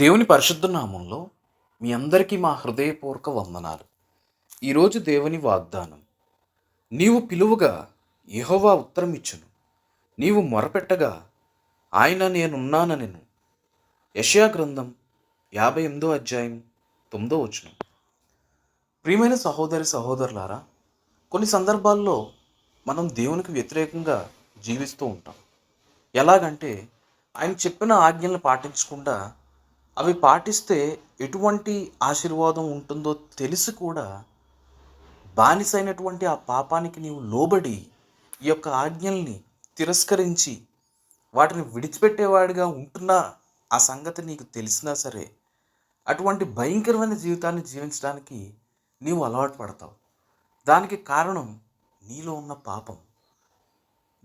దేవుని పరిశుద్ధ నామంలో మీ అందరికీ మా హృదయపూర్వక వందనాలు. ఈరోజు దేవుని వాగ్దానం నీవు పిలువగా యహోవా ఉత్తరం ఇచ్చును నీవు మొరపెట్టగా ఆయన నేనున్నాననెను. యెషయా గ్రంథం యాభై ఎనిమిదో అధ్యాయం తొమ్మిదో వచనం. ప్రియమైన సహోదరి సహోదరులారా కొన్ని సందర్భాల్లో మనం దేవునికి వ్యతిరేకంగా జీవిస్తూ ఉంటాం. ఎలాగంటే ఆయన చెప్పిన ఆజ్ఞలను పాటించకుండా అవి పాటిస్తే ఎటువంటి ఆశీర్వాదం ఉంటుందో తెలిసి కూడా బానిసైనటువంటి ఆ పాపానికి నీవు లోబడి ఈ యొక్క ఆజ్ఞల్ని తిరస్కరించి వాటిని విడిచిపెట్టేవాడిగా ఉంటున్నా ఆ సంగతి నీకు తెలిసినా సరే అటువంటి భయంకరమైన జీవితాన్ని జీవించడానికి నీవు అలవాటు పడతావు. దానికి కారణం నీలో ఉన్న పాపం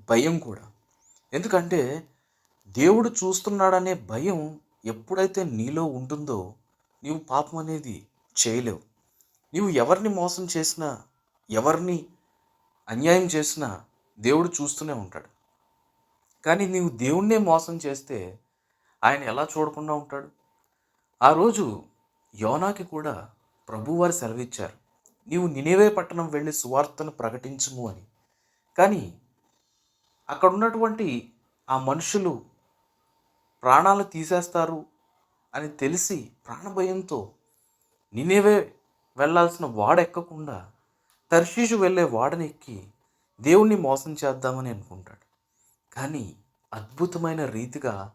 భయం కూడా. ఎందుకంటే దేవుడు చూస్తున్నాడనే భయం ఎప్పుడైతే నీలో ఉంటుందో నీవు పాపం అనేది చేయలేవు. నీవు ఎవరిని మోసం చేసినా ఎవరిని అన్యాయం చేసినా దేవుడు చూస్తూనే ఉంటాడు. కానీ నీవు దేవుణ్ణే మోసం చేస్తే ఆయన ఎలా చూడకుండా ఉంటాడు? ఆ రోజు యోనాకి కూడా ప్రభువారు సెలవిచ్చారు. నీవు నినేవే పట్టణం వెళ్ళి సువార్తను ప్రకటించుము అని. కానీ అక్కడ ఉన్నటువంటి ఆ మనుషులు ప్రాణాలు తీసేస్తారు అని తెలిసి ప్రాణభయంతో నినేవే వెళ్ళాల్సిన వాడెక్కకుండా తర్షీషు వెళ్ళే వాడని ఎక్కి దేవుణ్ణి మోసం చేద్దామని అనుకుంటాడు. కానీ అద్భుతమైన రీతిగా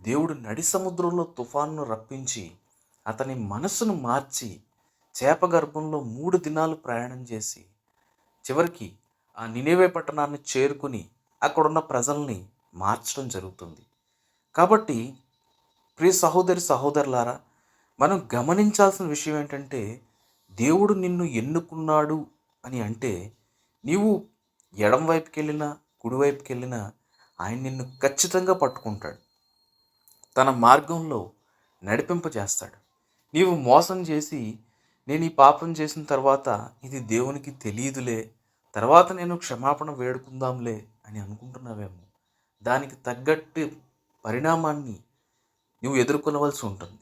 దేవుడు నడి సముద్రంలో తుఫాన్ను రప్పించి అతని మనస్సును మార్చి చేప గర్భంలో మూడు దినాలు ప్రయాణం చేసి చివరికి ఆ నినేవే పట్టణాన్ని చేరుకుని అక్కడున్న ప్రజల్ని మార్చడం జరుగుతుంది. కాబట్టి ప్రియ సహోదరి సహోదరులారా మనం గమనించాల్సిన విషయం ఏంటంటే దేవుడు నిన్ను ఎన్నుకున్నాడు అని అంటే నీవు ఎడం వైపుకి వెళ్ళినా కుడివైపుకి వెళ్ళినా ఆయన నిన్ను ఖచ్చితంగా పట్టుకుంటాడు. తన మార్గంలో నడిపింపజేస్తాడు నీవు మోసం చేసి నేను ఈ పాపం చేసిన తర్వాత ఇది దేవునికి తెలియదులే తర్వాత నేను క్షమాపణ వేడుకుందాంలే అని అనుకుంటున్నావేమో. దానికి తగ్గట్టు పరిణామాన్ని నువ్వు ఎదుర్కొనవలసి ఉంటుంది.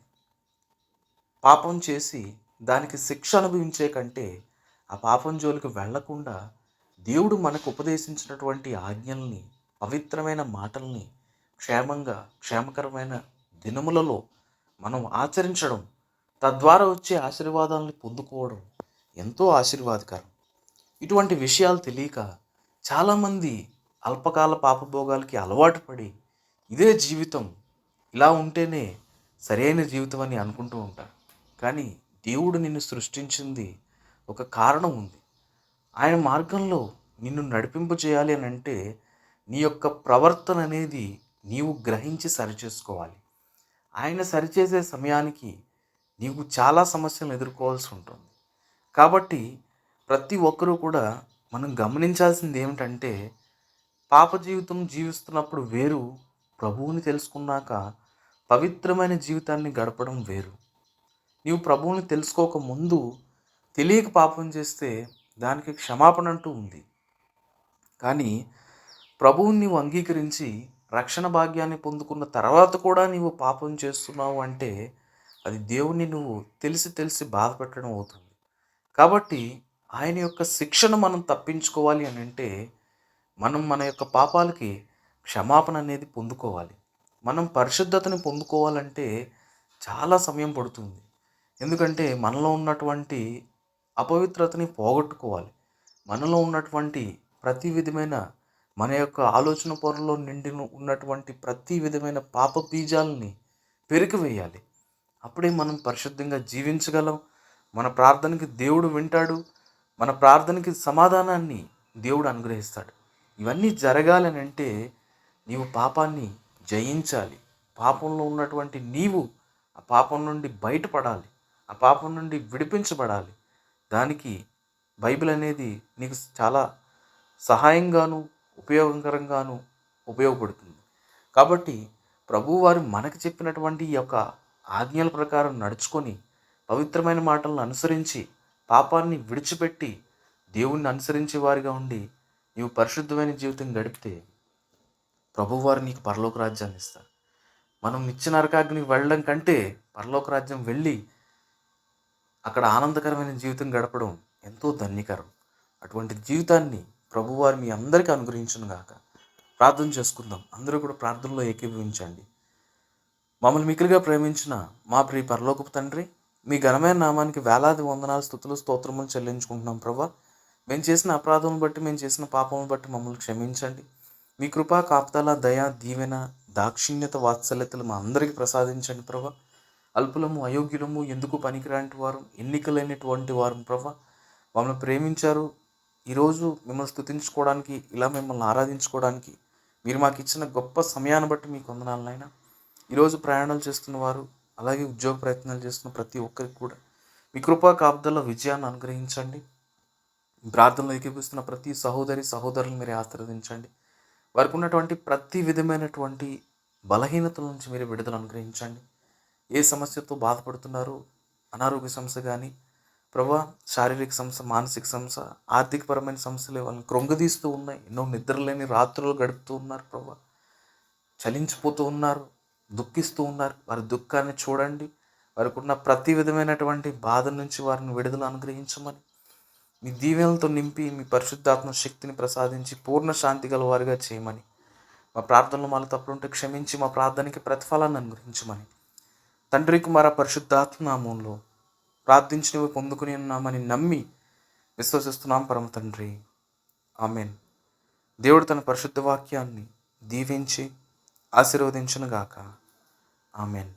పాపం చేసి దానికి శిక్ష అనుభవించే కంటే ఆ పాపం జోలికి వెళ్ళకుండా దేవుడు మనకు ఉపదేశించినటువంటి ఆజ్ఞల్ని పవిత్రమైన మాటల్ని క్షేమంగా క్షేమకరమైన దినములలో మనం ఆచరించడం తద్వారా వచ్చే ఆశీర్వాదాలను పొందుకోవడం ఎంతో ఆశీర్వాదకరం. ఇటువంటి విషయాలు తెలియక చాలామంది అల్పకాల పాపభోగాలకి అలవాటు పడి ఇదే జీవితం. ఇలా ఉంటేనే సరైన జీవితం అని అనుకుంటూ ఉంటారు. కానీ దేవుడు నిన్ను సృష్టించింది ఒక కారణం ఉంది. ఆయన మార్గంలో నిన్ను నడిపింపు చేయాలి అని అంటే నీ యొక్క ప్రవర్తన అనేది నీవు గ్రహించి సరిచేసుకోవాలి. ఆయన సరిచేసే సమయానికి నీకు చాలా సమస్యలను ఎదుర్కోవాల్సి ఉంటుంది. కాబట్టి ప్రతి ఒక్కరూ కూడా మనం గమనించాల్సింది ఏమిటంటే పాప జీవితం జీవిస్తున్నప్పుడు వేరు ప్రభువుని తెలుసుకున్నాక పవిత్రమైన జీవితాన్ని గడపడం వేరు. నీవు ప్రభువుని తెలుసుకోక ముందు తెలియక పాపం చేస్తే దానికి క్షమాపణ అంటూ ఉంది. కానీ ప్రభువుని నీవు అంగీకరించి రక్షణ భాగ్యాన్ని పొందుకున్న తర్వాత కూడా నీవు పాపం చేస్తున్నావు అంటే అది దేవుణ్ణి నువ్వు తెలిసి తెలిసి బాధ పెట్టడం అవుతుంది. కాబట్టి ఆయన యొక్క శిక్షను మనం తప్పించుకోవాలి అని అంటే మనం మన యొక్క పాపాలకి క్షమాపణ అనేది పొందుకోవాలి. మనం పరిశుద్ధతని పొందుకోవాలంటే చాలా సమయం పడుతుంది. ఎందుకంటే మనలో ఉన్నటువంటి అపవిత్రతని పోగొట్టుకోవాలి. మనలో ఉన్నటువంటి ప్రతి విధమైన మన యొక్క ఆలోచన పొరలో నిండి ఉన్నటువంటి ప్రతి విధమైన పాప బీజాలని పెరిగివేయాలి అప్పుడే మనం పరిశుద్ధంగా జీవించగలం. మన ప్రార్థనకి దేవుడు వింటాడు. మన ప్రార్థనకి సమాధానాన్ని దేవుడు అనుగ్రహిస్తాడు. ఇవన్నీ జరగాలని అంటే నీవు పాపాన్ని జయించాలి. పాపంలో ఉన్నటువంటి నీవు ఆ పాపం నుండి బయటపడాలి. ఆ పాపం నుండి విడిపించబడాలి. దానికి బైబిల్ అనేది నీకు చాలా సహాయంగాను ఉపయోగకరంగాను ఉపయోగపడుతుంది. కాబట్టి ప్రభువారు మనకు చెప్పినటువంటి ఈ యొక్క ఆజ్ఞల ప్రకారం నడుచుకొని పవిత్రమైన మాటలను అనుసరించి పాపాన్ని విడిచిపెట్టి దేవుణ్ణి అనుసరించే వారిగా ఉండి నీవు పరిశుద్ధమైన జీవితం గడిపితే ప్రభువారు నీకు పరలోక రాజ్యాన్ని ఇస్తారు. మనం నిత్య నరకాగ్నికి వెళ్ళడం కంటే పరలోక రాజ్యం వెళ్ళి అక్కడ ఆనందకరమైన జీవితం గడపడం ఎంతో ధన్యకరం. అటువంటి జీవితాన్ని ప్రభువారు మీ అందరికీ అనుగ్రహించను గాక. ప్రార్థన చేసుకుందాం. అందరూ కూడా ప్రార్థనలో ఏకీభవించండి. మమ్మల్ని మిక్కిలిగా ప్రేమించిన మా ప్రియ పరలోకపు తండ్రి మీ ఘనమైన నామానికి వేలాది వందనాలు స్థుతులు స్తోత్రములు చెల్లించుకుంటున్నాం ప్రభా. మేము చేసిన అపరాధం బట్టి మేము చేసిన పాపం బట్టి మమ్మల్ని క్షమించండి. మీ కృపా కాపుదల దయ దీవెన దాక్షిణ్యత వాత్సల్యతలు మా అందరికీ ప్రసాదించండి ప్రభా. అల్పులము అయోగ్యులము ఎందుకు పనికిరాంటి వారు ఎన్నికలైనటువంటి వారు ప్రభా. మమ్మల్ని ప్రేమించారు. ఈరోజు మిమ్మల్ని స్థుతించుకోవడానికి ఇలా మిమ్మల్ని ఆరాధించుకోవడానికి మీరు మాకు ఇచ్చిన గొప్ప సమయాన్ని బట్టి మీకు వందనాలనైనా ఈరోజు ప్రయాణాలు చేస్తున్న వారు అలాగే ఉద్యోగ ప్రయత్నాలు చేస్తున్న ప్రతి ఒక్కరికి కూడా మీ కృపా కాపుదల విజయాన్ని అనుగ్రహించండి. ప్రార్థనలు ఏకీపిస్తున్న ప్రతి సహోదరి సహోదరులు మీరు ఆశీర్వదించండి. వారికి ఉన్నటువంటి ప్రతి విధమైనటువంటి బలహీనతల నుంచి మీరు విడుదల అనుగ్రహించండి. ఏ సమస్యతో బాధపడుతున్నారు? అనారోగ్య సమస్య కానీ ప్రభా శారీరక సమస్య మానసిక సమస్య ఆర్థికపరమైన సమస్యలు వాళ్ళని కృంగదీస్తూ ఉన్నాయి? ఎన్నో నిద్రలేని రాత్రులు గడుపుతూ ఉన్నారు ప్రభా. చలించిపోతూ ఉన్నారు దుఃఖిస్తూ ఉన్నారు. వారి దుఃఖాన్ని చూడండి. వారికి ఉన్న ప్రతి విధమైనటువంటి బాధ నుంచి వారిని విడుదల అనుగ్రహించమని మీ దీవెనలతో నింపి మీ పరిశుద్ధాత్మ శక్తిని ప్రసాదించి పూర్ణ శాంతి గల వారిగా చేయమని. మా ప్రార్థనలు మాలో తప్పులుంటే క్షమించి మా ప్రార్థనకి ప్రతిఫలాన్ని అనుగ్రహించమని. తండ్రి కుమార పరిశుద్ధాత్మ నామంలో ప్రార్థించినవి పొందుకుని ఉన్నామని నమ్మి విశ్వసిస్తున్నాం పరమ తండ్రి. ఆమెన్. దేవుడు తన పరిశుద్ధ వాక్యాన్ని దీవించి ఆశీర్వదించునుగాక. ఆమెన్.